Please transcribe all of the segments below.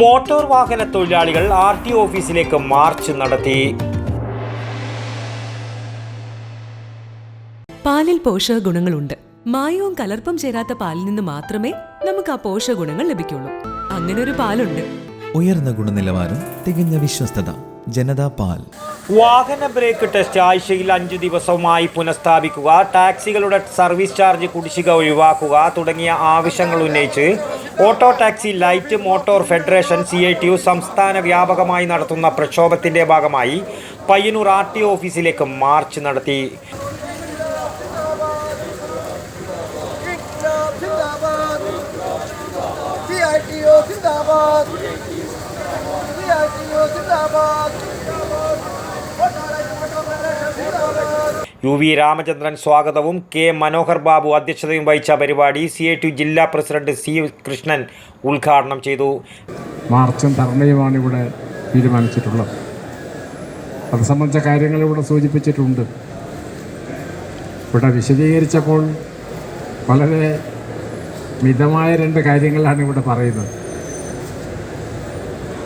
Motor വാഹന തൊഴിലാളികൾ R T ഓഫീസിലേക്ക് മാർച്ച് നടത്തി. പാലിൽ പോഷക ഗുണങ്ങളുണ്ട്. മായവും കലർപ്പും ചേരാത്ത പാലിൽ നിന്ന് മാത്രമേ നമുക്ക് ആ പോഷക ഗുണങ്ങൾ ലഭിക്കുള്ളൂ. അങ്ങനെ ഒരു പാലുണ്ട്. ഉയർന്ന ഗുണനിലവാരം തികഞ്ഞ വിശ്വസ്തത. ജനതാ പാൽ. വാഹന ബ്രേക്ക് ടെസ്റ്റ് ആഴ്ചയിൽ അഞ്ച് ദിവസവുമായി പുനഃസ്ഥാപിക്കുക ടാക്സികളുടെ സർവീസ് ചാർജ് കുടിശ്ശിക ഒഴിവാക്കുക തുടങ്ങിയ ആവശ്യങ്ങൾ ഉന്നയിച്ച് auto taxi light motor federation C I T U സംസ്ഥാന വ്യാപകമായി നടത്തുന്ന പ്രക്ഷോഭത്തിന്റെ ഭാഗമായി പയ്യന്നൂർ ആർ ടി ഓഫീസിലേക്ക് മാർച്ച് നടത്തി. യു വി രാമചന്ദ്രൻ സ്വാഗതവും കെ മനോഹർ ബാബു അധ്യക്ഷതയും വഹിച്ച പരിപാടി സി ഐ ടി ജില്ലാ പ്രസിഡന്റ് സി കൃഷ്ണൻ ഉദ്ഘാടനം ചെയ്തു. മാർച്ചും ധർണയുമാണ് ഇവിടെ തീരുമാനിച്ചിട്ടുള്ളത്. അത് സംബന്ധിച്ച കാര്യങ്ങൾ ഇവിടെ സൂചിപ്പിച്ചിട്ടുണ്ട്. ഇവിടെ വിശദീകരിച്ചപ്പോൾ വളരെ മിതമായ രണ്ട് കാര്യങ്ങളാണ് ഇവിടെ പറയുന്നത്.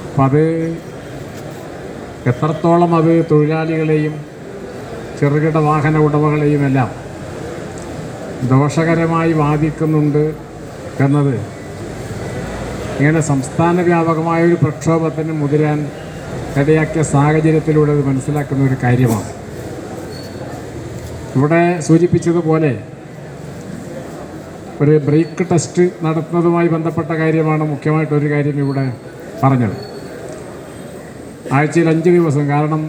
അപ്പം അത് എത്രത്തോളം അത് തൊഴിലാളികളെയും ചെറുകിട വാഹന ഉടമകളെയും എല്ലാം ദോഷകരമായി ബാധിക്കുന്നുണ്ട് എന്നത് ഇങ്ങനെ സംസ്ഥാന വ്യാപകമായ ഒരു പ്രക്ഷോഭത്തിന് മുതിരാൻ ഇടയാക്കിയ സാഹചര്യത്തിലൂടെ അത് മനസ്സിലാക്കുന്ന ഒരു കാര്യമാണ്. ഇവിടെ സൂചിപ്പിച്ചതുപോലെ ഒരു ബ്രേക്ക് ടെസ്റ്റ് നടത്തുന്നതുമായി ബന്ധപ്പെട്ട കാര്യമാണ് മുഖ്യമായിട്ടൊരു കാര്യം ഇവിടെ പറഞ്ഞത്. ആഴ്ചയിൽ അഞ്ച് ദിവസം കാരണം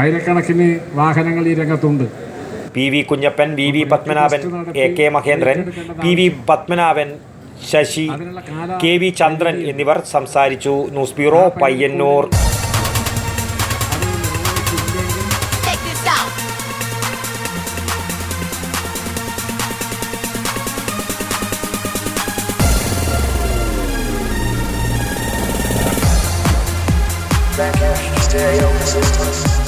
ആയിരക്കണക്കിന് വാഹനങ്ങൾ ഈ രംഗത്തുണ്ട്. P V Kunhappan V V Padmanabhan A K Mahendran P V Padmanabhan Sasi K V Chandran എന്നിവർ സംസാരിച്ചു. News bureau Payyanur. Stereo this